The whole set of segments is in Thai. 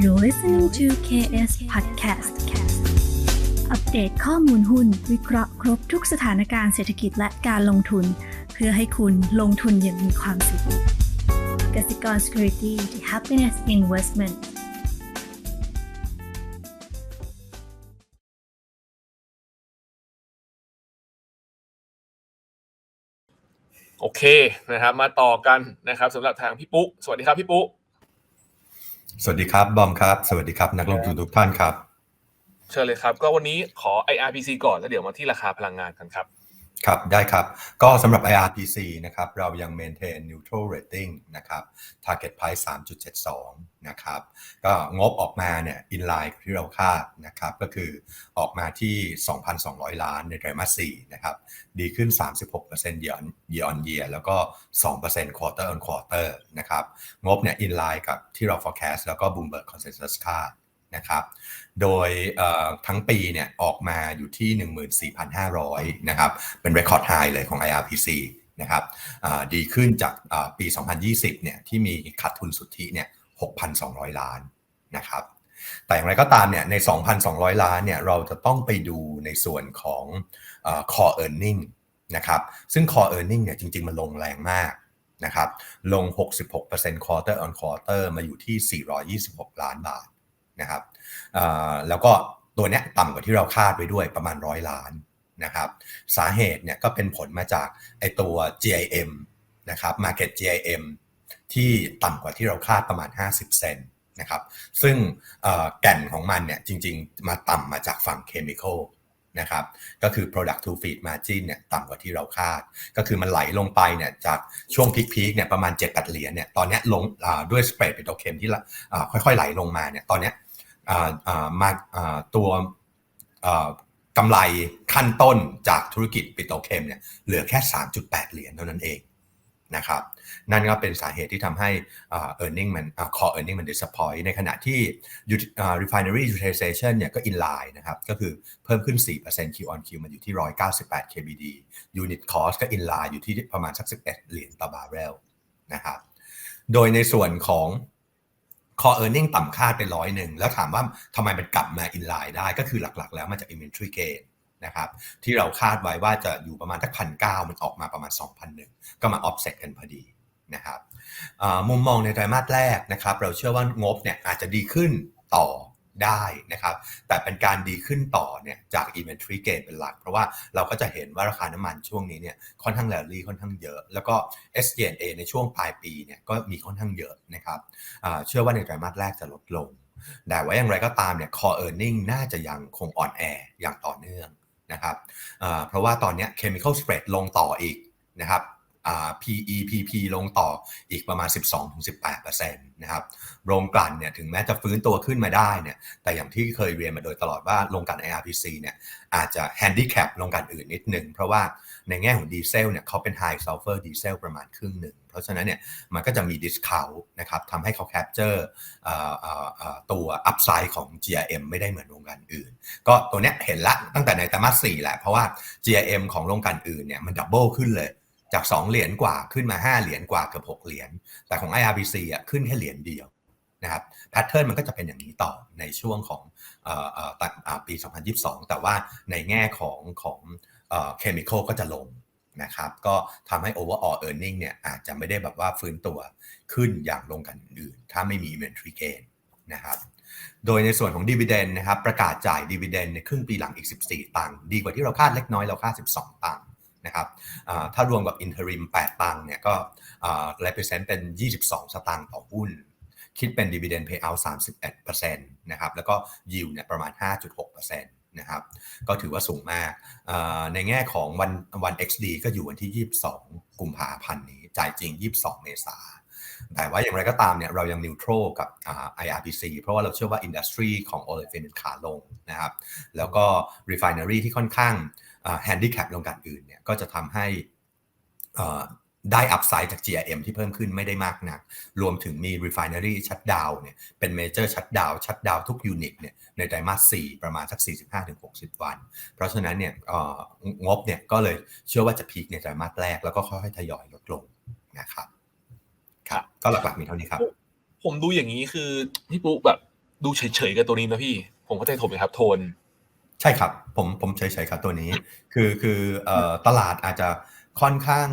You're listening to KS Podcast อัปเดตข้อมูลหุ้น วิเคราะห์ครบทุกสถานการณ์เศรษฐกิจและการลงทุน เพื่อให้คุณลงทุนอย่างมีความสุขกสิกร Security the Happiness Investment โอเคนะครับ มาต่อกันนะครับสำหรับทางพี่ปุ๊สวัสดีครับพี่ปุ๊ สวัสดีครับ บอมครับ สวัสดีครับ นักลงทุนทุกท่านครับ เชิญเลยครับ ก็วันนี้ขอ IRPC ก่อนแล้วเดี๋ยวมาที่ราคาพลังงานกันครับ ครับ ได้ครับ ก็สำหรับ IRPC นะครับ เรายัง maintain neutral rating นะครับ target price 3.72 นะครับ ก็งบออกมาเนี่ย in line ที่เราคาดนะครับ ก็คือออกมาที่ 2,200 ล้านในไตรมาส4นะครับ ดีขึ้น 36% year on year on year แล้วก็ 2% quarter on quarter นะครับ งบเนี่ย in line กับที่เรา forecast แล้วก็ Bloomberg consensus คาดนะครับ โดยทั้งปีเนี่ยออกมาอยู่ที่ 14,500 นะครับ เป็น record high เลยของ IRPC นะครับดีขึ้นจากปี 2020 เนี่ยที่มีขาดทุนสุทธิเนี่ย 6,200 ล้านนะครับ แต่อย่างไรก็ตามเนี่ยใน 2,200 ล้านเนี่ยเราจะต้องไปดูในส่วนของ core earning นะครับ ซึ่ง core earning เนี่ยจริง ๆ มันลงแรงมากนะครับ ลง 66% quarter on quarter มาอยู่ที่ 426 ล้านบาท นะครับแล้วก็ตัวนี้ต่ำกว่าที่เราคาดไว้ด้วยประมาณร้อยล้านนะครับสาเหตุเนี่ยก็เป็นผลมาจากไอตัว GIM นะครับ Market GIM ที่ต่ำกว่าที่เราคาดประมาณ 50 เซนนะครับซึ่งแก่นของมันเนี่ยจริงๆ มาต่ำมาจากฝั่ง Chemical นะครับก็คือ product to feed margin เนี่ยต่ำกว่าที่เราคาด ก็คือมันไหลลงไปเนี่ยจากช่วงพีคๆเนี่ยประมาณ7-8เหรียญเนี่ยตอนนี้ลงด้วยสเปรดปิโตรเคมที่ค่อยๆไหลลงมาเนี่ยตอนนี้ มาตัวกำไรขั้นต้นจากธุรกิจปิโตรเคมเนี่ยเหลือแค่ 3.8 เหรียญเท่านั้นเองนะครับนั่นก็เป็นสาเหตุที่ทำให้ e a r n i n g มัน core earning มัน disappoint ในขณะที่ refinery utilization เนี่ยก็ in line นะครับก็คือเพิ่มขึ้น 4% Q on Q มันอยู่ที่ 198 KBD unit cost ก็ in line อยู่ที่ประมาณสัก 11 เหรียญต่อบาร์เรลนะครับโดยในส่วนของ คอเออร์เน็งต่ำคาดไปร้อยหนึ่งแล้วถามว่าทำไมมันกลับมาอินไลน์ได้ก็คือหลักๆ แล้วมาจาก inventory gain นะครับที่เราคาดไว้ว่าจะอยู่ประมาณทักพันเมันออกมาประมาณ 2,001 ก็มา offset กันพอดีนะครับมุมมองในไตรมาสแรกนะครับเราเชื่อว่างบเนี่ยอาจจะดีขึ้นต่อ ได้นะครับ แต่เป็นการดีขึ้นต่อเนี่ยจาก inventory gain เป็นหลัก เพราะว่าเราก็จะเห็นว่าราคาน้ำมันช่วงนี้เนี่ยค่อนข้างแรลลี่ค่อนข้างเยอะ แล้วก็ SG&A ในช่วงปลายปีเนี่ยก็มีค่อนข้างเยอะนะครับเชื่อว่าในไตรมาสแรกจะลดลง แต่ว่าอย่างไรก็ตามเนี่ย core earning น่าจะยังคงอ่อนแออย่างต่อเนื่องนะครับเพราะว่าตอนนี้ chemical spread ลงต่ออีกนะครับ PE PP ลงต่ออีกประมาณ 12-18%นะครับโรงกลั่นเนี่ยถึงแม้จะฟื้นตัวขึ้นมาได้เนี่ยแต่อย่างที่เคยเรียนมาโดยตลอดว่าโรงกลั่น IRPC เนี่ยอาจจะ handicap โรงกลั่นอื่นนิดนึง เพราะว่าในแง่ของดีเซลเนี่ยเขาเป็น high sulfur ดีเซลประมาณครึ่งหนึ่ง เพราะฉะนั้นเนี่ยมันก็จะมี discount นะครับทำให้เขา capture ตัว upside ของ GRM ไม่ได้เหมือนโรงกลั่นอื่น ก็ตัวเนี้ยเห็นละตั้งแต่ในไตรมาส4แหละเพราะว่า GRM ของโรงกลั่นอื่นเนี่ยมันดับเบิลขึ้นเลย จาก 2 เหรียญกว่าขึ้นมา 5 เหรียญกว่าเกือบ6เหรียญแต่ของ IRBC อะขึ้นแค่เหรียญเดียวนะครับแพทเทิร์นมันก็จะเป็นอย่างนี้ต่อในช่วงของปี 2022 แต่ว่าในแง่ของของเคมีคอลก็จะลงนะครับก็ทำให้ overall earning เนี่ยอาจจะไม่ได้แบบว่าฟื้นตัวขึ้นอย่างลงกันอื่น ถ้าไม่มี inventory gain นะครับโดยในส่วนของดีเวเดนนะครับประกาศจ่ายดีเวเดนในครึ่งปีหลังอีก 14 ตังค์ดีกว่าที่เราคาดเล็กน้อยเราคาด 12 ตังค์ นะครับถ้ารวมกับ interim 8 ตังค์เนี่ยก็ represent เป็น 22 สตางค์ต่อหุ้น คิดเป็น dividend payout 31%นะครับแล้วก็ yield เนี่ยประมาณ 5.6%นะครับก็ถือว่าสูงมาก ในแง่ของวันวัน XD ก็อยู่วันที่ 22 กุมภาพันธ์นี้ จ่ายจริง 22 เมษา แต่ว่าอย่างไรก็ตามเนี่ยเรายังนิวโตรกับ IRPC เพราะว่าเราเชื่อว่าอินดัสทรีของโอเลฟินขาลงนะครับแล้วก็ refinery ที่ค่อนข้างแฮนดิแคปลงกันอื่นเนี่ยก็จะทำให้ได้อัพไซด์จาก GRM ที่เพิ่มขึ้นไม่ได้มากนัก รวมถึงมี refinery shutdown เนี่ยเป็น major shutdown shutdown ทุกยูนิตเนี่ยในไตรมาส 4 ประมาณสัก 45-60 วัน เพราะฉะนั้นเนี่ยงบเนี่ยก็เลยเชื่อว่าจะพีคในไตรมาสแรกแล้วก็ค่อยๆทยอยลดลงนะครับ ครับก็หลักๆมีเท่านี้ครับ ผมดูอย่างนี้คือพี่ปุ๊แบบดูเฉยๆกับตัวนี้นะพี่ ผมเข้าใจถูกไหมครับ โทน ใช่ครับ ผมผมเฉยๆครับตัวนี้ คือคือเอ่อตลาดอาจจะค่อนข้าง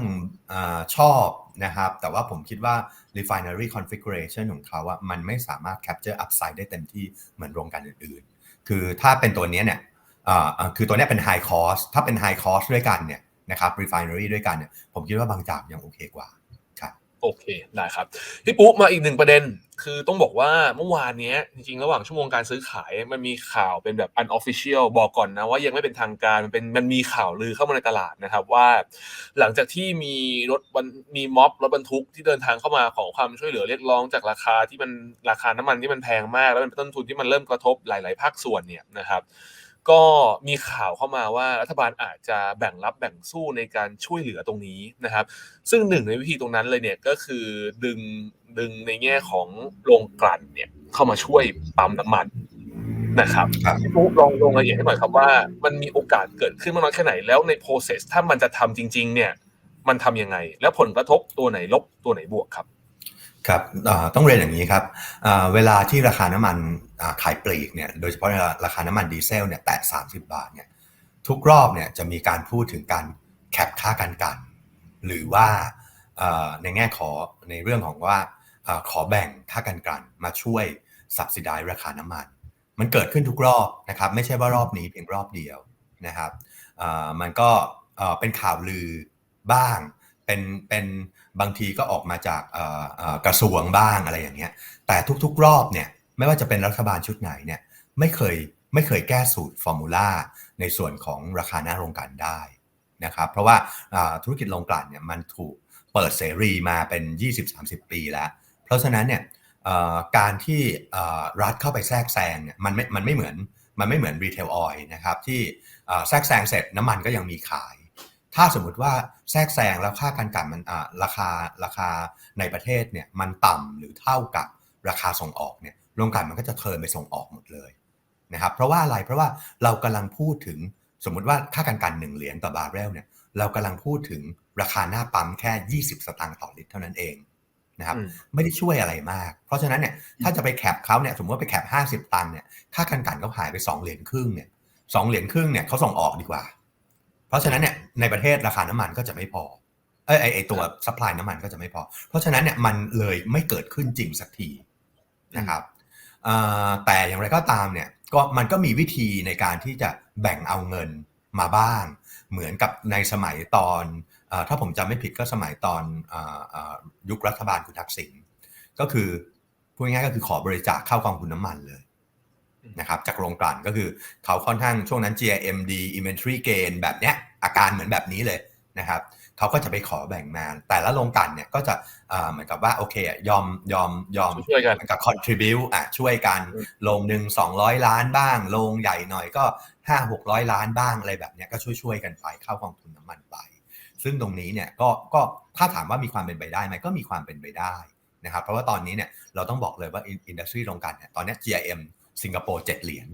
อาชอบนะครับ แต่ว่าผมคิดว่า refinery configuration ของเขาว่ามันไม่สามารถ capture upside ได้เต็มที่เหมือนโรงกลั่นอื่นๆ คือถ้าเป็นตัวเนี้ยเนี่ยอ่าอ่าคือตัวเนี้ยเป็น high cost ถ้าเป็น high cost ด้วยกันเนี่ยนะครับ refinery ด้วยกันเนี่ยผมคิดว่าบางจากยังโอเคกว่า โอเคได้ครับพี่ปุ๊มาอีกหนึ่งประเด็น คือต้องบอกว่าเมื่อวานนี้จริงๆ ระหว่างชั่วโมงการซื้อขายมันมีข่าวเป็นแบบ unofficial บอกก่อนนะว่ายังไม่เป็นทางการมันเป็นมันมีข่าวลือเข้ามาในตลาดนะครับว่า หลังจากที่มีรถมีม็อบรถบรรทุกที่เดินทางเข้ามาขอความช่วยเหลือเรียกร้องจากราคาที่มันราคาน้ำมันที่มันแพงมาก แล้วเป็นต้นทุนที่มันเริ่มกระทบหลาย ๆ ภาคส่วนเนี่ยนะครับ ก็มีข่าวเข้ามาว่ารัฐบาลอาจจะแบ่งรับแบ่งสู้ในการช่วยเหลือตรงนี้นะครับ ซึ่งหนึ่งในวิธีตรงนั้นเลยเนี่ยก็คือดึงดึงในแง่ของโรงกลั่นเนี่ยเข้ามาช่วยปั๊มน้ำมันนะครับลองลงรายละเอียดให้หน่อยครับว่า มันมีโอกาสเกิดขึ้นมากน้อยแค่ไหนแล้วใน process ถ้ามันจะทำจริง ๆ เนี่ย มันทำยังไง แล้วผลกระทบตัวไหนลบตัวไหนบวกครับ ครับต้องเรียนอย่างนี้ครับเวลาที่ราคาน้ำมันขายปลีกเนี่ยโดยเฉพาะราคาน้ำมันดีเซลเนี่ยแตะ30 บาทเนี่ยทุกรอบเนี่ยจะมีการพูดถึงการแคปค่าการกัน หรือว่าในแง่ขอในเรื่องของว่าอขอแบ่งค่าการกันมาช่วย subsidize ราคาน้ำมัน มันเกิดขึ้นทุกรอบนะครับไม่ใช่ว่ารอบนี้เพียงรอบเดียวนะครับมันก็เป็นข่าวลือบ้างเป็นเป็นบางทีก็ออกมาจากกระทรวงบ้างอะไรอย่างเงี้ยแต่ทุกๆ รอบเนี่ยไม่ว่าจะเป็นรัฐบาลชุดไหนเนี่ยไม่เคยไม่เคยแก้สูตรฟอร์มูลาในส่วนของราคาหน้าโรงกลั่นได้นะครับเพราะว่าธุรกิจโรงกลั่นเนี่ยมันถูกเปิดเสรีมาเป็น 20-30 ปีแล้ว เพราะฉะนั้นเนี่ยการที่รัฐเข้าไปแทรกแซงเนี่ยมันไม่มันไม่เหมือนมันไม่เหมือนรีเทลออยนะครับที่แทรกแซงเสร็จน้ำมันก็ยังมีขาย ถ้าสมมุติว่าแทรกแซงแล้วค่าการกันมันอ่าราคาราคาในประเทศเนี่ยมันต่ำหรือเท่ากับราคาส่งออกเนี่ยโรงกลั่นมันก็จะเทิร์นไปส่งออกหมดเลยนะครับเพราะว่าอะไรเพราะว่าเรากำลังพูดถึงสมมุติว่าค่าการกันหนึ่งเหรียญต่อบาร์เรลเนี่ยเรากำลังพูดถึงราคาหน้าปั๊มแค่ 20 สตางค์ต่อลิตรเท่านั้นเองนะครับอืมไม่ได้ช่วยอะไรมาก เพราะฉะนั้นเนี่ยถ้าจะไปแคปเขาเนี่ยสมมติว่าไปแคป50 ตันเนี่ยค่าการกันเขาหายไป 2 เหรียญครึ่งเนี่ยสองเหรียญครึ่งเนี่ยเขาส่งออกดีกว่า เพราะฉะนั้นเนี่ยในประเทศราคาน้ำมันก็จะไม่พอเอ้ยไอไอตัวซัพพลายน้ำมันก็จะไม่พอ เพราะฉะนั้นเนี่ยมันเลยไม่เกิดขึ้นจริงสักทีนะครับอ่าแต่อย่างไรก็ตามเนี่ยก็มันก็มีวิธีในการที่จะแบ่งเอาเงินมาบ้าง เหมือนกับในสมัยตอนอาถ้าผมจำไม่ผิดก็สมัยตอนอาอ่ายุครัฐบาลคุณทักษิณก็คือพูดง่ายๆก็คือขอบริจาคเข้ากองทุนน้ำมันเลย นะครับจากโรงกลั่นก็คือเขาค่อนข้างช่วงนั้น GMD inventory gain แบบเนี้ยอาการเหมือนแบบนี้เลยนะครับเขาก็จะไปขอแบ่งมาแต่ละโรงกลั่นเนี่ยก็จะอ่าเหมือนกับว่าโอเคอะยอมยอมยอมช่วยกันเหมือนกับ contribute อะช่วยกันอืมโรงหนึ่ง200 ล้านบ้างโรงใหญ่หน่อยก็ 5 600 ล้านบ้างอะไรแบบเนี้ยก็ช่วยช่วยๆกันไปเข้ากองทุนน้ำมันไป ซึ่งตรงนี้เนี่ยก็ก็ถ้าถามว่ามีความเป็นไปได้ไหมก็มีความเป็นไปได้นะครับเพราะว่าตอนนี้เนี่ยเราต้องบอกเลยว่าอินดัสทรีโรงกลั่นเนี่ยตอนเนี้ย GIM สิงคโปร์7เหรียญ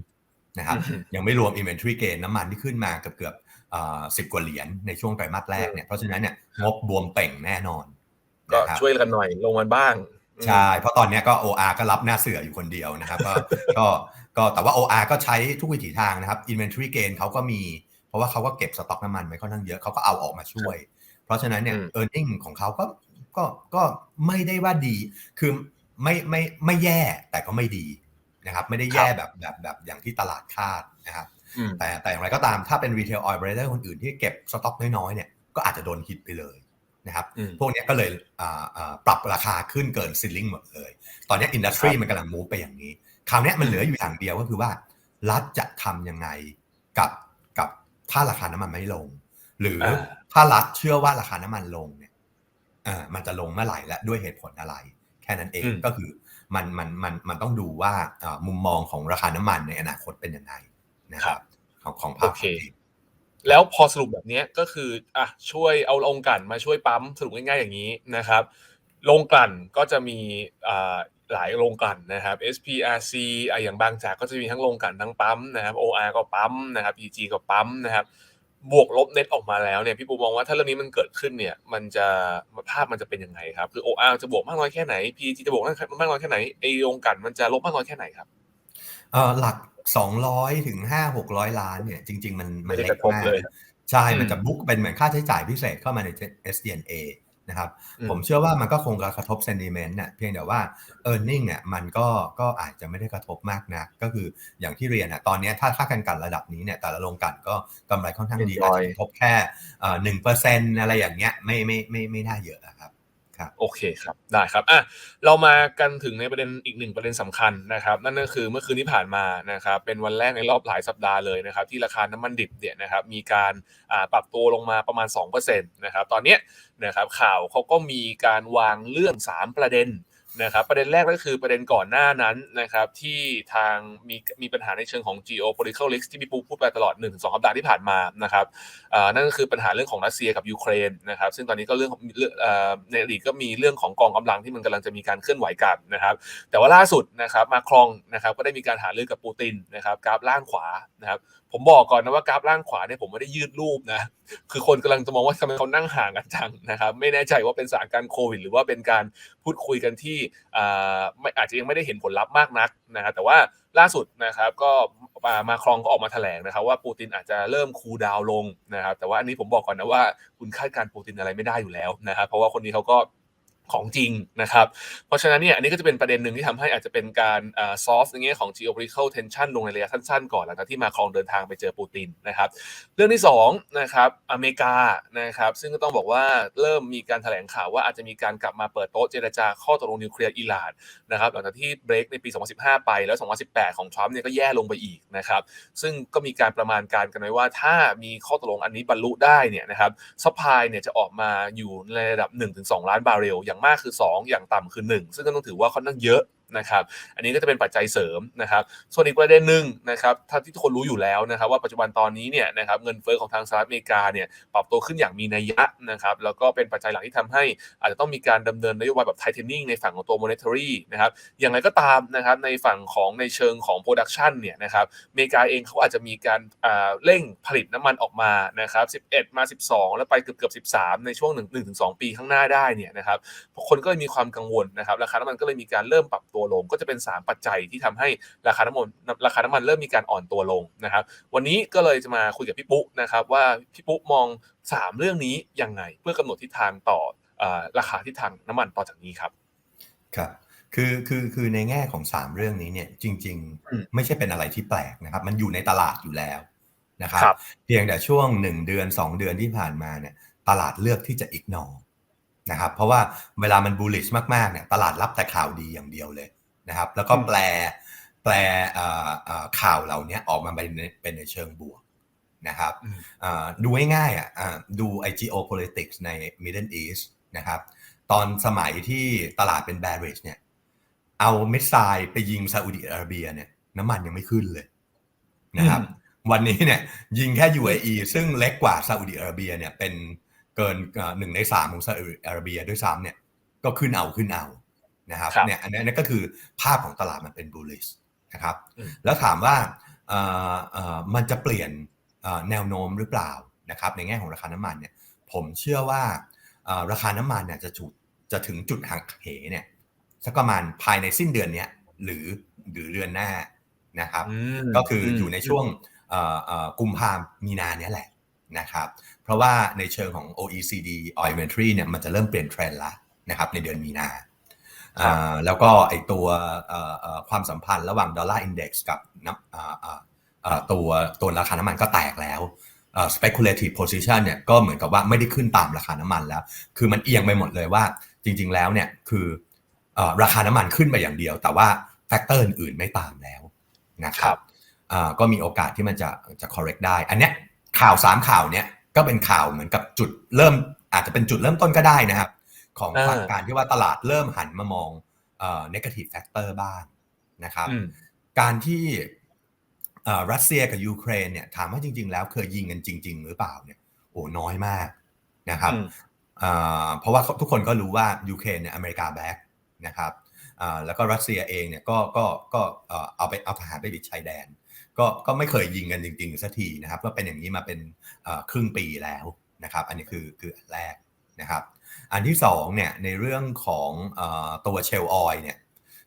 นะครับอืมยังไม่รวม inventory gain น้ำมันที่ขึ้นมาเกือบเกือบสิบกว่าเหรียญในช่วงไตรมาสแรกเนี่ยเพราะฉะนั้นเนี่ยงบบวมเป่งแน่นอนก็นะครับช่วยกันหน่อยลงมาบ้าง ใช่ เพราะตอนเนี้ยก็ OR ก็รับหน้าเสืออยู่คนเดียวนะครับก็ก็ก็แต่ว่า OR ก็ใช้ทุกวิถีทางนะครับ inventory gain เขาก็มี เพราะว่าเขาก็เก็บสต็อกน้ำมันไว้ค่อนข้างเยอะเขาก็เอาออกมาช่วย เพราะฉะนั้นเนี่ยอืม earning ของเขาก็ก็ก็ไม่ได้ว่าดี คือไม่ไม่ไม่แย่แต่ก็ไม่ดี นะครับไม่ได้แย่แบบแบบแบบอย่างที่ตลาดคาดนะครับอืมแต่แต่อย่างไรก็ตามถ้าเป็น retail oil trader คนอื่นที่เก็บสต็อกน้อยๆเนี่ยก็อาจจะโดนฮิตไปเลยนะครับอืมพวกเนี้ยก็เลยอ่าอ่าปรับราคาขึ้นเกินซิลลิงหมดเลย ตอนเนี้อินดัสทรีครับมันกำลังมูฟไปอย่างนี้ คราวเนี้ยมันเหลืออยู่อย่างเดียวก็คือว่า รัฐจะทำยังไงกับกับถ้าราคาน้ำมันไม่ลง หรืออาถ้ารัฐเชื่อว่าราคาน้ำมันลงเนี่ยเออมันจะลงเมื่อไหร่และด้วยเหตุผลอะไร แค่นั้นเองอืมก็คือ มันมันมันมันต้องดูว่ามุมมองของราคาน้ำมันในอนาคตเป็นยังไงนะครับ ของของภาคเคแล้วพอสรุปแบบนี้ก็คืออะช่วยเอาโรงกลั่นมาช่วยปั๊มสรุปง่ายๆอย่างนี้นะครับโรงกลั่นก็จะมีอ่าหลายโรงกลั่นนะครับ SPRC อ่อย่างบางจากก็จะมีทั้งโรงกลั่นทั้งปั๊มนะครับ OR ก็ปั๊มนะครับ PG ก็ปั๊มนะครับ บวกลบเน็ตออกมาแล้วเนี่ยพี่ปูมองว่าถ้าเรื่องนี้มันเกิดขึ้นเนี่ยมันจะภาพมันจะเป็นยังไงครับคือ OR จะบวกมากน้อยแค่ไหน PG จะบวกมากน้อยแค่ไหนไอโรงกลั่นมันจะลบมากน้อยแค่ไหนครับเออหลัก200ถึง5 600ล้านเนี่ยจริง ๆ มันมัไม่นได้เล็กกระทบมากเลยใช่อืมมันจะบุ๊กเป็นเหมือนค่าใช้จ่ายพิเศษเข้ามาใน SDNA นะครับอืมผมเชื่อว่ามันก็คงกระทบ sentiment น่ะเพียงแต่ว่า e a r n i n g เนี่ยมันก็ก็อาจจะไม่ได้กระทบมากนะก็คืออย่างที่เรียนอะตอนเนี้ยถ้าค่ากันกันระดับนี้เนี่ยแต่ละโรงกลันก็กำไรค่อนข้างดี Enjoy อาจจะกระทบแค่หนึ่งเปอร์เซ็นต์อะไรอย่างเงี้ยไม่ไม่ไม่ไม่น่าเยอะอะครับ โอเคครับได้ครับอะเรามากันถึงในประเด็นอีกหนึ่งประเด็นสำคัญนะครับ นั่นก็คือเมื่อคืนที่ผ่านมานะครับเป็นวันแรกในรอบหลายสัปดาห์เลยนะครับที่ราคาน้ำมันดิบเนี่ยนะครับมีการปรับตัวลงมาประมาณ2%นะครับตอนนี้นะครับข่าวเขาก็มีการวางเรื่อง 3 ประเด็น นะครับประเด็นแรกก็คือประเด็นก่อนหน้านั้นนะครับที่ทางมีมีปัญหาในเชิงของ geopolitical risk ที่พี่ปูพูดไปตลอด1-2สัปดาห์ที่ผ่านมานะครับนั่นก็คือปัญหาเรื่องของรัสเซียกับยูเครนนะครับซึ่งตอนนี้ก็เรื่องในอดีตก็มีเรื่องของกองกำลังที่มันกำลังจะมีการเคลื่อนไหวกันนะครับ แต่ว่าล่าสุดนะครับมาครองนะครับก็ได้มีการหารือกับปูตินนะครับกราฟล่างขวานะครับผมบอกก่อนนะว่ากราฟล่างขวาเนี่ยผมไม่ได้ยืดรูปนะ คือคนกำลังจะมองว่าทำไมเขานั่งห่างกันจังนะครับ ไม่แน่ใจว่าเป็นสถานการณ์โควิด หรือว่าเป็นการพูดคุยกันที่อ่าไม่อาจจะยังไม่ได้เห็นผลลัพธ์มากนักนะครับแต่ว่าล่าสุดนะครับก็มามาครองก็ออกมาแถลงนะครับ ว่าปูตินอาจจะเริ่มคูลดาวลงนะครับ แต่ว่าอันนี้ผมบอกก่อนนะว่าคุณคาดการณ์ปูตินอะไรไม่ได้อยู่แล้วนะครับเพราะว่าคนนี้เขาก็ ของจริงนะครับ เพราะฉะนั้นเนี่ยอันนี้ก็จะเป็นประเด็นหนึ่งที่ทำให้อาจจะเป็นการซอฟต์ในแง่ของ geopolitical tension ลงในระยะสั้นๆก่อนหลังจากที่มาครองเดินทางไปเจอปูตินนะครับ เรื่องที่2นะครับอเมริกานะครับซึ่งก็ต้องบอกว่าเริ่มมีการแถลงข่าวว่าอาจจะมีการกลับมาเปิดโต๊ะเจรจาข้อตกลงนิวเคลียร์อิหร่านนะครับหลังจากที่เบรกในปี 2015 ไปแล้ว 2018 ของทรัมป์เนี่ยก็แย่ลงไปอีกนะครับซึ่งก็มีการประมาณการกันไว้ว่าถ้ามีข้อตกลงอันนี้บรรลุได้เนี่ยนะครับซัพพลายเนี่ยจะออกมาอยู่ในระดับ 1-2 ล้านบาร์เรลอย่างมากคือ 2 อย่างต่ำคือ 1 ซึ่งก็ต้องถือว่าค่อนข้างเยอะ นะครับอันนี้ก็จะเป็นปัจจัยเสริมนะครับ ส่วนอีกประเด็นหนึ่งนะครับถ้าที่ทุกคนรู้อยู่แล้วนะครับ ว่าปัจจุบันตอนนี้เนี่ยนะครับเงินเฟ้อของทางสหรัฐอเมริกาเนี่ยปรับตัวขึ้นอย่างมีนัยยะนะครับแล้วก็เป็นปัจจัยหลักที่ทำให้อาจจะต้องมีการดำเนินนโยบายแบบ tightening ในฝั่งของตัว monetary นะครับอย่างไรก็ตามนะครับในฝั่งของในเชิงของ production เนี่ยนะครับอเมริกาเองเขาอาจจะมีการเร่งผลิตน้ำมันออกมานะครับ11 มา 12 แล้วไปเกือบเกือบ13 ในช่วง1 1-2 ปีข้างหน้าได้เนี่ยนะครับคนก็เลยมีความกังวลนะครับราคาน้ำมันก็เลยมีการเริ่มปรับตัวลง ก็จะเป็น 3 ปัจจัยที่ทำให้ราคาน้ำมันราคาน้ำมันเริ่มมีการอ่อนตัวลงนะครับ วันนี้ก็เลยจะมาคุยกับพี่ปุ๊นะครับว่าพี่ปุ๊มอง 3 เรื่องนี้ยังไง เพื่อกำหนดทิศทางต่ออาราคาทิศทางน้ำมันต่อจากนี้ครับครับคือคือคือในแง่ของ 3 เรื่องนี้เนี่ยจริงอืมๆไม่ใช่เป็นอะไรที่แปลกนะครับ มันอยู่ในตลาดอยู่แล้วนะครับครับเพียงแต่ช่วง 1 เดือน 2 เดือนที่ผ่านมาเนี่ยตลาดเลือกที่จะ ignore นะครับเพราะว่าเวลามัน bullish มากๆเนี่ยตลาดรับแต่ข่าวดีอย่างเดียวเลย นะครับ แล้วก็อืมแปลแปลเอ่อเอ่อข่าวเหล่านี้ออกมาเป็นในเป็นในเชิงบวกนะครับอืมอ่าดูง่ายๆอะอ่าดูไอ geopolitics ใน Middle East นะครับ ตอนสมัยที่ตลาดเป็น bearish เนี่ย เอาเม็ดทรายไปยิงซาอุดิอาระเบียเนี่ยน้ำมันยังไม่ขึ้นเลยนะครับอืมวันนี้เนี่ยยิงแค่ UAE ซึ่งเล็กกว่าซาอุดิอาระเบียเนี่ยเป็นเกินอ่าหนึ่งในสามของซาอุดิอาระเบียด้วยซ้ำเนี่ยก็ขึ้นเอาขึ้นเอา นะครับครับเนี่ยอันนี้อันนี้ก็คือภาพของตลาดมันเป็น bullish นะครับอืมแล้วถามว่าเอ่อเอ่อมันจะเปลี่ยนเอ่อแนวโน้มหรือเปล่านะครับในแง่ของราคาน้ำมันเนี่ยผมเชื่อว่าเอ่อราคาน้ำมันเนี่ยจะจุดจะถึงจุดหักเหเนี่ยสักประมาณภายในสิ้นเดือนเนี้ยหรือหรือเดือนหน้านะครับอืมก็คืออยู่ในช่วงเอ่อเอ่อกุมภาพันธ์มีนาเนี้ยแหละนะครับเพราะว่าในเชิงของ OECD oil inventory เนี่ยมันจะเริ่มเปลี่ยนเทรนด์ละนะครับในเดือนมีนาครับอ่า แล้วก็ไอตัวเอ่อเอ่อความสัมพันธ์ระหว่างดอลลาร์อินเด็กซ์กับน้ำอ่าอ่าอ่าตัวตัวราคาน้ำมันก็แตกแล้วเอ่อ speculative position เนี่ยก็เหมือนกับว่าไม่ได้ขึ้นตามราคาน้ำมันแล้ว คือมันเอียงไปหมดเลยว่าจริง ๆ แล้วเนี่ยคือเอ่อราคาน้ำมันขึ้นไปอย่างเดียว แต่ว่าแฟกเตอร์อื่นๆไม่ตามแล้วนะคครัรับบอ่าก็มีโอกาสที่มันจะจะ correct ได้ อันเนี้ยข่าวสามข่าวเนี้ยก็เป็นข่าวเหมือนกับจุดเริ่มอาจจะเป็นจุดเริ่มต้นก็ได้นะครับ ของอ่าการที่ว่าตลาดเริ่มหันมามองเอ่อ negative factor บ้างนะครับอืมการที่เอ่อรัสเซียกับยูเครนเนี่ยถามว่าจริง ๆ แล้วเคยยิงกันจริง ๆ หรือเปล่าเนี่ยโอ้น้อยมากนะครับอืมอ่าเพราะว่าทุกคนก็รู้ว่ายูเครนเนี่ยอเมริกาแบ็กนะครับอ่าแล้วก็รัสเซียเองเนี่ยก็ก็ก็เอ่อเอาไปเอาทหารไปบิดชายแดน ก็ก็ไม่เคยยิงกันจริงๆสักทีนะครับก็เป็นอย่างนี้มาเป็นเอ่อครึ่งปีแล้วนะครับ อันนี้คือคืออันแรกนะครับ อันที่สองเนี่ยในเรื่องของเออตัวเชลออยเนี่ย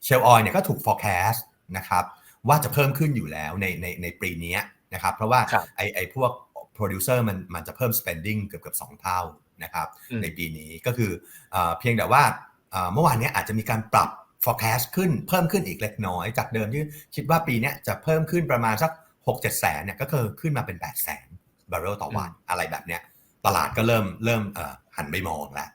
เชลออยเนี่ยก็ถูก forecast นะครับว่าจะเพิ่มขึ้นอยู่แล้วในในในปีนี้นะครับเพราะว่าครับไอไอพวก producer มันมันจะเพิ่ม spending เกือบเกือบสองเท่านะครับอืมในปีนี้ก็คือเอ่อเพียงแต่ว่าเอ่อเมื่อวานเนี้ยอาจจะมีการปรับ forecast ขึ้นเพิ่มขึ้นอีกเล็กน้อย จากเดิมที่คิดว่าปีเนี้ยจะเพิ่มขึ้นประมาณสัก 6 7แสนเนี่ยก็คือขึ้นมาเป็น 8 แสนบาร์เรลต่อวันอะไรแบบเนี้ยตลาดก็เริ่มเริ่มเอ่อหันไปมองแล้ว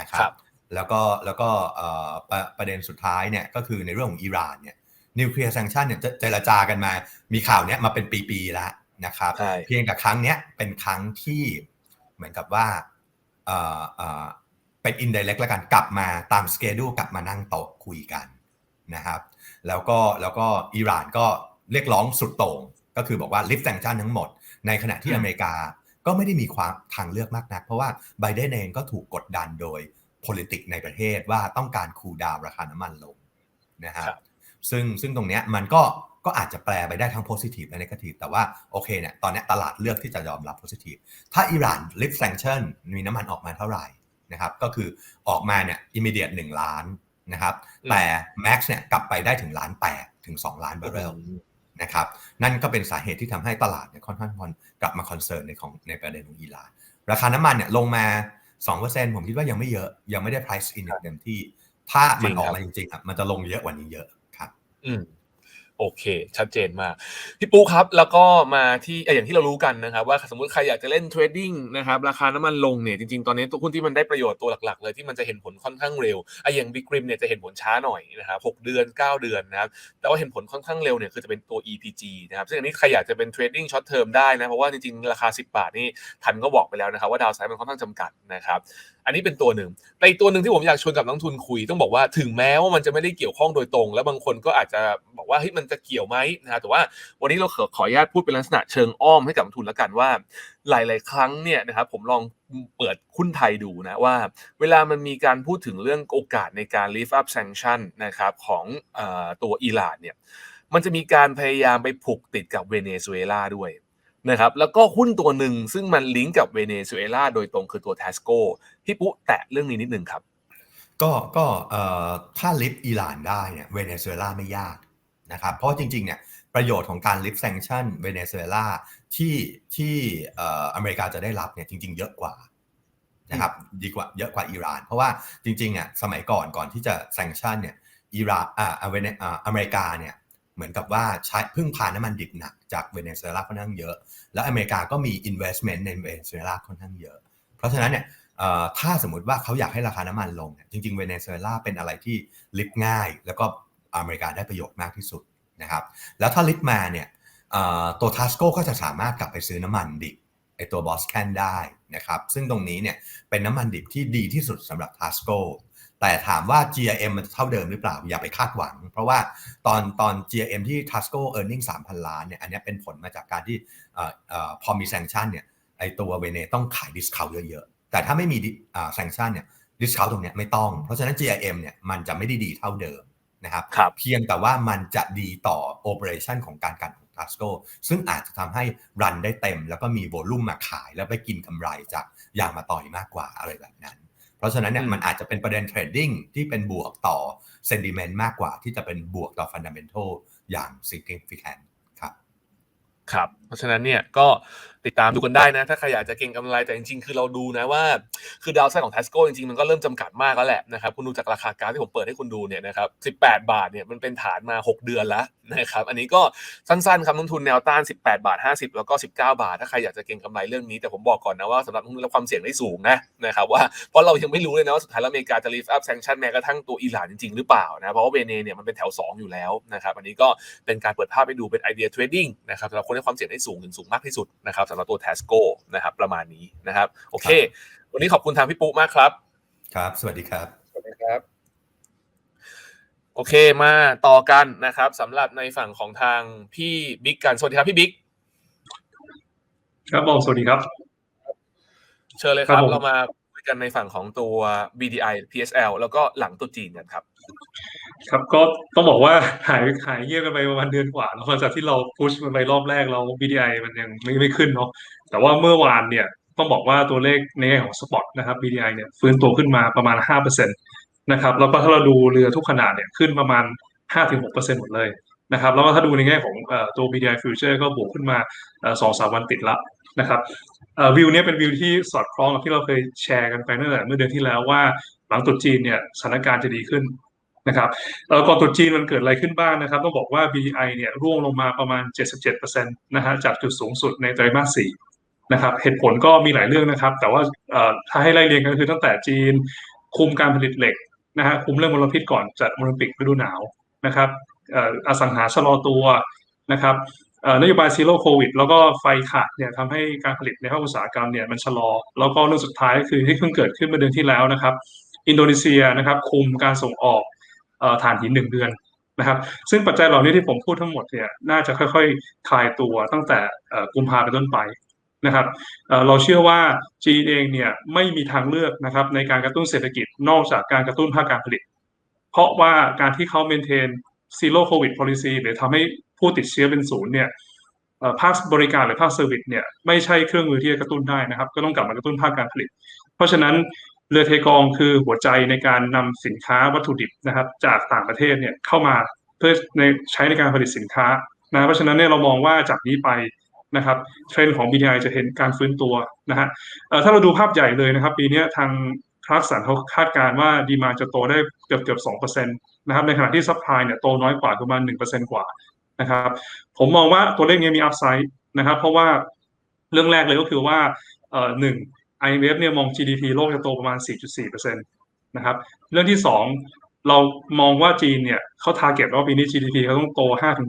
นะครัครับบแล้วก็แล้วก็เอ่อประประเด็นสุดท้ายเนี่ยก็คือในเรื่องของอิหร่านเนี่ยนิวเคลียร์แซงชันเนี่ยจะเจรจากันมา มีข่าวเนี้ยมาเป็นปีๆแล้วนะครับใช่เพียงแต่ครั้งเนี้ยเป็นครั้งที่เหมือนกับว่าเอ่อเอ่อเป็นอินเดเ c กแล้วกันกลับมาตามสเกดูกลับมานั่งโต๊ะคุยกันนะครับแล้วก็แล้วก็อิหร่านก็เรียกร้องสุดโต่งก็คือบอกว่าลิฟต์แซงชันทั้งหมด ในขณะที่อืมอเมริกา ก็ไม่ได้มีความทางเลือกมากนัก เพราะว่าไบเดนเองก็ถูกกดดันโดย politics ในประเทศว่าต้องการคูลดาวน์ราคาน้ำมันลงนะฮะครับซึ่งซึ่งตรงเนี้ยมันก็ก็อาจจะแปลไปได้ทั้ง positive และ negative แต่ว่าโอเคเนี่ยตอนเนี้ยตลาดเลือกที่จะยอมรับ positive ถ้าอิหร่าน lift sanction มีน้ำมันออกมาเท่าไหร่นะครับก็คือออกมาเนี่ย immediate 1 ล้านนะครับอืมแต่ max เนี่ยกลับไปได้ถึงล้าน8ถึง 2 ล้านบาร์เรล นะครับนั่นก็เป็นสาเหตุที่ทำให้ตลาดเนี่ยค่อนข้างคอกลับมาคอนเซิร์นในของในประเด็นของอิหร่านราคาน้ำมันเนี่ยลงมา 2%ผมคิดว่ายังไม่เยอะยังไม่ได้ price in เต็มที่ ถ้ามันออกมาจริงๆอะมันจะลงเยอะกว่านี้เยอะครับ อืม โอเค ชัดเจนมากพี่ปูครับ แล้วก็มาที่เออย่างที่เรารู้กันนะครับ ว่าสมมติใครอยากจะเล่นเทรดดิ้งนะครับราคาน้ำมันลงเนี่ยจริงๆ ตอนนี้ตัวหุ้นที่มันได้ประโยชน์ตัวหลักๆ เลยที่มันจะเห็นผลค่อนข้างเร็วไอ้อย่างบิ๊กริมเนี่ยจะเห็นผลช้าหน่อยนะครับหกเดือน 9 เดือนนะครับแต่ว่าเห็นผลค่อนข้างเร็วเนี่ยคือจะเป็นตัว EPG นะครับซึ่งอันนี้ใครอยากจะเป็นเทรดดิ้งช็อตเทอมได้นะเพราะว่าจริงๆราคา 10 บาทนี่ทันก็บอกไปแล้วนะครับว่าดาวไซด์มันค่อนข้างจำกัดนะครับ อันนี้เป็นตัวหนึ่งแต่อีกตัวหนึ่งที่ผมอยากชวนกับนักทุนคุย ต้องบอกว่าถึงแม้ว่ามันจะไม่ได้เกี่ยวข้องโดยตรง แล้วบางคนก็อาจจะบอกว่าเฮ้ยมันจะเกี่ยวไหมนะแต่ว่าวันนี้เราขอขออนุญาตพูดเป็นลักษณะเชิงอ้อมให้กับนักทุนแล้วกันว่า หลาย ๆ ครั้งเนี่ยนะครับผมลองเปิดหุ้นไทยดูนะว่า เวลามันมีการพูดถึงเรื่องโอกาสในการ lift up sanction นะครับของอตัวอิหร่านเนี่ยมันจะมีการพยายามไปผูกติดกับเวเนซุเอลาด้วย นะครับแล้วก็หุ้นตัวหนึ่งซึ่งมันลิงก์กับเวเนซุเอลาโดยตรงคือตัว Tasco พี่ปุ๊แตะเรื่องนี้นิดนึงครับ ก็ก็ถ้าลิฟต์อิหร่านได้เนี่ยเวเนซุเอลาไม่ยากนะครับเพราะจริงๆเนี่ยประโยชน์ของการลิฟต์แซงชั่นเวเนซุเอลาที่ที่เอ่ออเมริกาจะได้รับเนี่ยจริง ๆ เยอะกว่านะครับดีกว่าเยอะกว่าอิหร่าน เพราะว่าจริงๆอะสมัยก่อนก่อนที่จะแซงชั่นเนี่ยอิหร่านอเวเนอ่าอเมริกาเนี่ยเหมือนกับว่าใช้พึ่งพาน้ำมันดิบหนัก จากเวเนซุเอลาค่อนข้างเยอะ แล้วอเมริกาก็มี investment ในเวเนซุเอลาค่อนข้างเยอะ เพราะฉะนั้นเนี่ยถ้าสมมติว่าเขาอยากให้ราคาน้ำมันลงเนี่ยจริงๆเวเนซุเอลาเป็นอะไรที่ลิฟต์ง่าย แล้วก็อเมริกาได้ประโยชน์มากที่สุดนะครับแล้วถ้าลิฟต์มาเนี่ยตัวทัสโก้ก็จะสามารถกลับไปซื้อน้ำมันดิบไอตัวบอสแคนได้นะครับซึ่งตรงนี้เนี่ยเป็นน้ำมันดิบที่ดีที่สุดสำหรับทัสโก้ แต่ถามว่า GRM มันจะเท่าเดิมหรือเปล่า อย่าไปคาดหวัง เพราะว่าตอนตอน GRM ที่ Tasco earning 3,000 ล้านเนี่ยอันเนี้ยเป็นผลมาจากการที่เอ่อเอ่อพอมีแซงชั่นเนี่ยไอตัวเวเนต้องขายดิสคาวเยอะๆ แต่ถ้าไม่มีแซงชั่นเนี่ยดิสคาวตรงเนี้ยไม่ต้อง เพราะฉะนั้น GRM เนี่ยมันจะไม่ได้ดีเท่าเดิมนะครับครับเพียงแต่ว่ามันจะดีต่อโอเปอเรชันของการกันของ Tasco ซึ่งอาจจะทำให้รันได้เต็ม แล้วก็มีโวลุ่มมาขายแล้วไปกินกำไรจากยางมาต่อยมากกว่าอะไรแบบนั้นเพ ราะฉะนั้นเนี่ยอืมมันอาจจะเป็นประเด็นเทรดดิ้งที่เป็นบวกต่อเซนดิเมนต์มากกว่าที่จะเป็นบวกต่อฟันดัมเ n นทัลอย่าง significant ครับ ครับเพ ราะฉะนั้นเนี่ยก็ติดตามดูกันได้นะ ถ้าใครอยากจะเก็งกำไรแต่จริงๆ คือเราดูนะว่า คือดาวไซด์ของ Tesco จริงๆ มันก็เริ่มจำกัดมากแล้วแหละนะครับคุณดูจากราคากาฟที่ผมเปิดให้คุณดูเนี่ยนะครับ18 บาทเนี่ยมันเป็นฐานมา 6 เดือนแล้วนะครับอันนี้ก็สั้นๆครับต้นทุนแนวต้าน 18 บาท 50 แล้วก็ 19 บาท ถ้าใครอยากจะเก็งกำไรเรื่องนี้แต่ผมบอกก่อนนะว่าสำหรับนักลงทุนรับความเสี่ยงได้สูงนะนะครับว่าเพราะเรายังไม่รู้เลยนะว่าสุดท้ายแล้วอเมริกาจะ lift up sanction แม้กระทั่งตัวอิหร่านจริงๆหรือเปล่านะเพราะว่าเวเนเนี่ยมันเป็นแถว 2 อยู่แล้วนะครับอันนี้ก็เป็นการเปิดภาพให้ดูเป็นไอเดียเทรดดิ้งนะครับสำหรับคนที่ความเสี่ยงได้สูงถึงสูงมากที่สุดนะครับสำหรับตัว Tasco นะครับประมาณนี้นะครับ โอเค วันนี้ขอบคุณทางพี่ปุ๊มากครับ ครับ สวัสดีครับ สวัสดีครับ โอเคมาต่อกันนะครับสำหรับในฝั่งของทางพี่บิ๊กกัน สวัสดีครับพี่บิ๊กครับผมสวัสดีครับ เชิญเลยครับครับผมเรามาคุยกันในฝั่งของตัว BDI PSL แล้วก็หลังตัวจีนกันครับ ครับก็ต้องบอกว่าหายหายเงียบกันไปประมาณเดือนกว่าแล้วหลังจากที่เราพุชมันไปรอบแรกเรา BDI มันยังไม่ไม่ขึ้นเนาะแต่ว่าเมื่อวานเนี่ยต้องบอกว่าตัวเลขในแง่ของสปอตนะครับ BDI เนี่ยฟื้นตัวขึ้นมาประมาณ 5%นะครับแล้วก็ถ้าเราดูเรือทุกขนาดเนี่ยขึ้นประมาณ 5-6%หมดเลยนะครับแล้วก็ถ้าดูในแง่ของตัว BDI Future ก็บวกขึ้นมาสองสามวันติดละนะครับวิวเนี้ยเป็นวิวที่สอดคล้องกับที่เราเคยแชร์กันไปตั้งแต่เมื่อเดือนที่แล้วว่าหลังตรุษจีนเนี่ยสถานการณ์จะดีขึ้น นะครับเอ่อก่อนตรุษจีนมันเกิดอะไรขึ้นบ้างนะครับ ต้องบอกว่า BDI เนี่ยร่วงลงมาประมาณ 77%นะฮะจากจุดสูงสุดในไตรมาสสี่นะครับเหตุผลก็มีหลายเรื่องนะครับ แต่ว่าถ้าให้ไล่เรียงกันก็คือตั้งแต่จีน คุมการผลิตเหล็กนะฮะคุมเรื่องมลพิษก่อนจัดโอลิมปิกฤดูหนาวนะครับอสังหาชะลอตัวนะครับนโยบายซีโร่โควิดแล้วก็ไฟขาดเนี่ยทำให้การผลิตในภาคอุตสาหกรรมเนี่ยมันชะลอ แล้วก็เรื่องสุดท้ายก็คือที่เพิ่งเกิดขึ้นเมื่อเดือนที่แล้วนะครับ อินโดนีเซียนะครับคุมการส่งออก เอ่อถ่านหินหนึ่งเดือนนะครับ ซึ่งปัจจัยเหล่านี้ที่ผมพูดทั้งหมดเนี่ยน่าจะค่อยๆคลายตัวตั้งแต่กุมภาเป็นต้นไปนะครับเราเชื่อว่าจีนเองเนี่ยไม่มีทางเลือกนะครับในการกระตุ้นเศรษฐกิจนอกจากการกระตุ้นภาคการผลิต เพราะว่าการที่เขาเมนเทน zero covid policy หรือทำให้ผู้ติดเชื้อเป็นศูนย์เนี่ยภาคบริการหรือภาคเซอร์วิสเนี่ยไม่ใช่เครื่องมือที่จะกระตุ้นได้นะครับ ก็ต้องกลับมากระตุ้นภาคการผลิต เพราะฉะนั้น เรือเทกองคือหัวใจในการนำสินค้าวัตถุดิบนะครับ จากต่างประเทศเนี่ยเข้ามาเพื่อในใช้ในการผลิตสินค้านะเพราะฉะนั้นเนี่ยเรามองว่าจากนี้ไปนะครับเทรนด์ของ BDI จะเห็นการฟื้นตัวนะฮะถ้าเราดูภาพใหญ่เลยนะครับ ปีนี้ทางคลาสสันเขาคาดการณ์ว่าดีมาจะโตได้เกือบเกือบสองเปอร์เซ็นต์นะครับในขณะที่ซัพพลายเนี่ยโตน้อยกว่าประมาณหนึ่งเปอร์เซ็นต์กว่านะครับผมมองว่าตัวเลขนี้มีอัพไซด์นะครับ เพราะว่าเรื่องแรกเลยก็คือว่าเอ่อหนึ่ง IMF เนี่ยมอง GDP โลกจะโตประมาณ 4.4%นะครับเรื่องที่สองเรามองว่าจีนเนี่ยเขา target ว่าปีนี้ GDP เขาต้องโต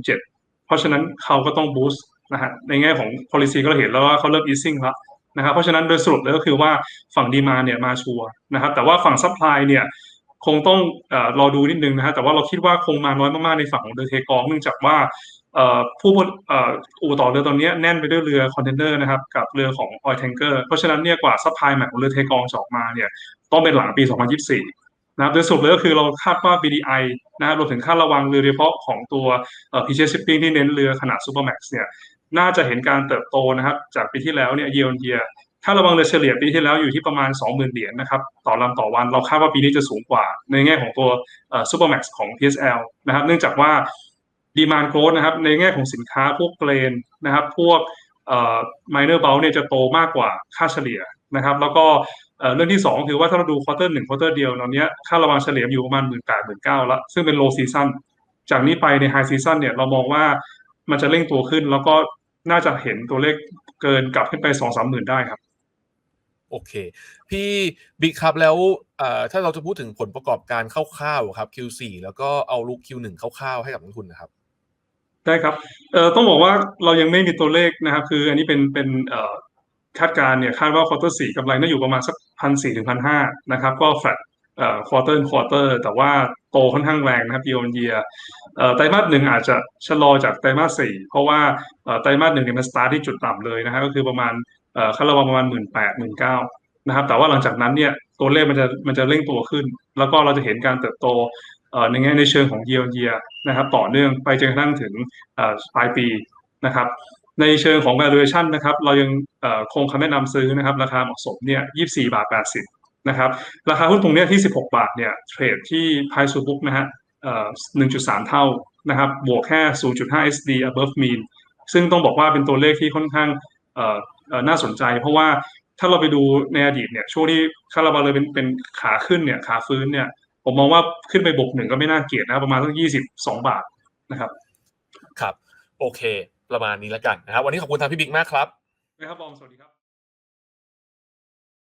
5-7 เพราะฉะนั้นเขาก็ต้อง boost นะฮะในแง่ของ policy ก็เห็นแล้วว่าเขาเริ่ม easing แล้วนะครับเพราะฉะนั้นโดยสรุปเลยก็คือว่าฝั่งดีมาเนี่ยมาชัวร์นะครับแต่ว่าฝั่ง supply เนี่ยคงต้องอรอดูนิดนึงนะฮะแต่ว่าเราคิดว่าคงมาน้อยมากๆในฝั่งของเดอเทกองเนื่องจากว่า ผู้เอ่ออู่ต่อเรือตอนนี้แน่นไปด้วยเรือคอนเทนเนอร์นะครับกับเรือของ oil tanker เพราะฉะนั้นเนี่ยกว่าซัพพลายใหม่ของเรือเทกองจะออกมาเนี่ยต้องเป็นหลังปี 2024นะครับโดยสรุปเลยก็คือเราคาดว่า BDI นะครับรวมถึงค่าระวังเรือโดยเฉพาะของตัวเอ่อ PJ Shipping ที่เน้นเรือขนาด Supermax เนี่ยน่าจะเห็นการเติบโตนะครับจากปีที่แล้วเนี่ย year on year ค่าระวังเรือเฉลี่ยปีที่แล้วอยู่ที่ประมาณ 20,000 เหรียญนะครับต่อลำต่อวันเราคาดว่าปีนี้จะสูงกว่า ในแง่ของตัวเอ่อ Supermax ของ PSL นะครับเนื่องจากว่า demand growth นะครับ ในแง่ของสินค้าพวกเกรนนะครับ พวกเอ่อ minor bulk เนี่ยจะโตมากกว่าค่าเฉลี่ยนะครับ แล้วก็เรื่องที่สองคือว่าถ้าเราดูควอเตอร์หนึ่งควอเตอร์เดียวตอนเนี้ยค่าระวังเฉลี่ยอยู่ประมาณหมื่นแปดหมื่นเก้าล้วซึ่งเป็น low season จากนี้ไปใน high season เนี่ยเรามองว่ามันจะเร่งตัวขึ้น แล้วก็น่าจะเห็นตัวเลขเกินกลับขึ้นไปสองสามหมื่นได้ครับ โอเค พี่บิ๊กครับแล้วถ้าเราจะพูดถึงผลประกอบการคร่าวๆครับ Q4 แล้วก็เอาลุก Q1 คร่าวๆให้กับนักลงทุนนะครับ ได้ครับเอ่อต้องบอกว่าเรายังไม่มีตัวเลขนะครับ คืออันนี้เป็นเป็นเอ่อคาดการณ์เนี่ยคาดว่าควอเตอร์สี่กำไรน่าอยู่ประมาณสักพันสี่ถึงพันห้านะครับ ก็แฟลตเอ่อควอเตอร์ควอเตอร์แต่ว่าโตค่อนข้างแรงนะครับ year on year เอ่อไตรมาสหนึ่งอาจจะชะลอจากไตรมาสสี่เพราะว่าเอ่อไตรมาสหนึ่งเนี่ยมันสตาร์ทที่จุดต่ำเลยนะฮะก็คือประมาณเอ่อค่าระวังประมาณหมื่นแปดหมื่นเก้านะครับแต่ว่าหลังจากนั้นเนี่ยตัวเลขมันจะมันจะเร่งตัวขึ้น แล้วก็เราจะเห็นการเติบโต ในแง่ในเชิงของ year on year นะครับต่อเนื่องไปจนกระทั่งถึงปลายปีนะครับในเชิงของ valuation นะครับเรายังคงคำแนะนำซื้อนะครับราคาเหมาะสมเนี่ย24 บาท 80นะครับราคาหุ้นตรงเนี้ยที่ 16 บาทเนี่ยเทรดที่ price to book นะฮะ1.3 เท่านะครับบวกแค่ 0.5 SD above mean ซึ่งต้องบอกว่าเป็นตัวเลขที่ค่อนข้างน่าสนใจ เพราะว่าถ้าเราไปดูในอดีตเนี่ยช่วงที่คาราบาเลยเป็นเป็นขาขึ้นเนี่ยขาฟื้นเนี่ย ผมมองว่าขึ้นไปบวกหนึ่งก็ไม่น่าเกลียดนะครับประมาณสัก22บาทนะครับ ครับ โอเค ประมาณนี้แล้วกันนะครับ วันนี้ขอบคุณทางพี่บิ๊กมากครับนะครับบอมสวัสดีครับ